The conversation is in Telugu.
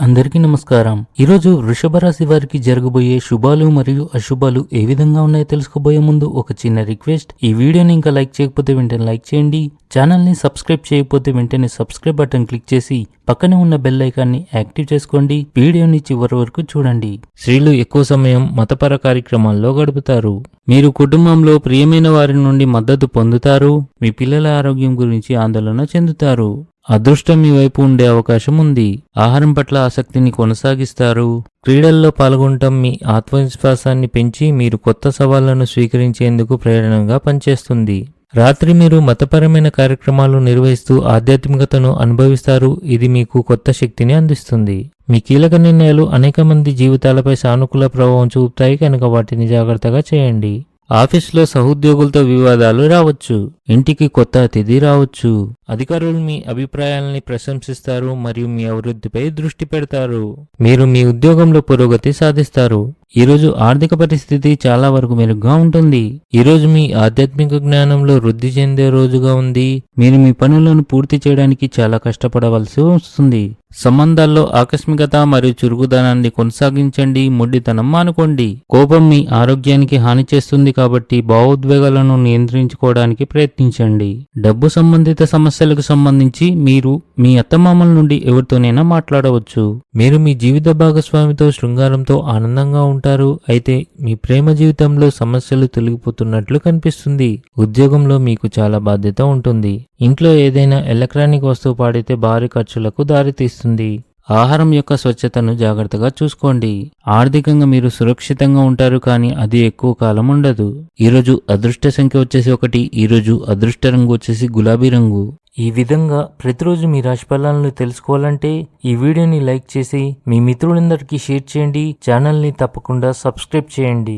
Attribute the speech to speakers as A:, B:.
A: అందరికీ నమస్కారం. ఈరోజు వృషభ రాశి వారికి జరగబోయే శుభాలు మరియు అశుభాలు ఏ విధంగా ఉన్నాయో తెలుసుకోబోయే ముందు ఒక చిన్న రిక్వెస్ట్. ఈ వీడియోని ఇంకా లైక్ చేయకపోతే వెంటనే లైక్ చేయండి. ఛానల్ని సబ్స్క్రైబ్ చేయకపోతే వెంటనే సబ్స్క్రైబ్ బటన్ క్లిక్ చేసి పక్కనే ఉన్న బెల్ ఐకాన్ని యాక్టివ్ చేసుకోండి. వీడియోని చివరి వరకు చూడండి. స్త్రీలు ఎక్కువ సమయం మతపర కార్యక్రమాల్లో గడుపుతారు. మీరు కుటుంబంలో ప్రియమైన వారి నుండి మద్దతు పొందుతారు. మీ పిల్లల ఆరోగ్యం గురించి ఆందోళన చెందుతారు. అదృష్టం మీ వైపు ఉండే అవకాశం ఉంది. ఆహారం పట్ల ఆసక్తిని కొనసాగిస్తారు. క్రీడల్లో పాల్గొనటం మీ ఆత్మవిశ్వాసాన్ని పెంచి మీరు కొత్త సవాళ్ళను స్వీకరించేందుకు ప్రేరణగా పనిచేస్తుంది. రాత్రి మీరు మతపరమైన కార్యక్రమాలు నిర్వహిస్తూ ఆధ్యాత్మికతను అనుభవిస్తారు. ఇది మీకు కొత్త శక్తిని అందిస్తుంది. మీ కీలక నిర్ణయాలు అనేక మంది జీవితాలపై సానుకూల ప్రభావం చూపుతాయి. కనుక వాటిని జాగ్రత్తగా చేయండి. ఆఫీసులో సహోద్యోగులతో వివాదాలు రావచ్చు. ఇంటికి కొత్త అతిథి రావచ్చు. అధికారులు మీ అభిప్రాయాలని ప్రశంసిస్తారు మరియు మీ అభివృద్ధిపై దృష్టి పెడతారు. మీరు మీ ఉద్యోగంలో పురోగతి సాధిస్తారు. ఈరోజు ఆర్థిక పరిస్థితి చాలా వరకు మెరుగ్గా ఉంటుంది. ఈరోజు మీ ఆధ్యాత్మిక జ్ఞానంలో వృద్ధి చెందే రోజుగా ఉంది. మీరు మీ పనులను పూర్తి చేయడానికి చాలా కష్టపడవలసి వస్తుంది. సంబంధాల్లో ఆకస్మికత మరియు చురుకుదనాన్ని కొనసాగించండి. ముడ్డితనం మానుకోండి. కోపం మీ ఆరోగ్యానికి హాని చేస్తుంది కాబట్టి భావోద్వేగాలను నియంత్రించుకోవడానికి ప్రయత్నించండి. డబ్బు సంబంధిత సమస్యలకు సంబంధించి మీరు మీ అత్తమామల నుండి ఎవరితోనైనా మాట్లాడవచ్చు. మీరు మీ జీవిత భాగస్వామితో శృంగారంతో ఆనందంగా ఉంటారు. అయితే మీ ప్రేమ జీవితంలో సమస్యలు తొలగిపోతున్నట్లు కనిపిస్తుంది. ఉద్యోగంలో మీకు చాలా బాధ్యత ఉంటుంది. ఇంట్లో ఏదైనా ఎలక్ట్రానిక్ వస్తువు పాడితే భారీ ఖర్చులకు దారితీస్తుంది. ఆహారం యొక్క స్వచ్ఛతను జాగ్రత్తగా చూసుకోండి. ఆర్థికంగా మీరు సురక్షితంగా ఉంటారు కానీ అది ఎక్కువ కాలం ఉండదు. ఈరోజు అదృష్ట సంఖ్య వచ్చేసి ఒకటి ఈరోజు అదృష్ట రంగు వచ్చేసి గులాబీ రంగు. ఈ విధంగా ప్రతిరోజు మీ రాశి ఫలాలను తెలుసుకోవాలంటే ఈ వీడియోని లైక్ చేసి మీ మిత్రులందరికీ షేర్ చేయండి. ఛానల్ని తప్పకుండా సబ్స్క్రైబ్ చేయండి.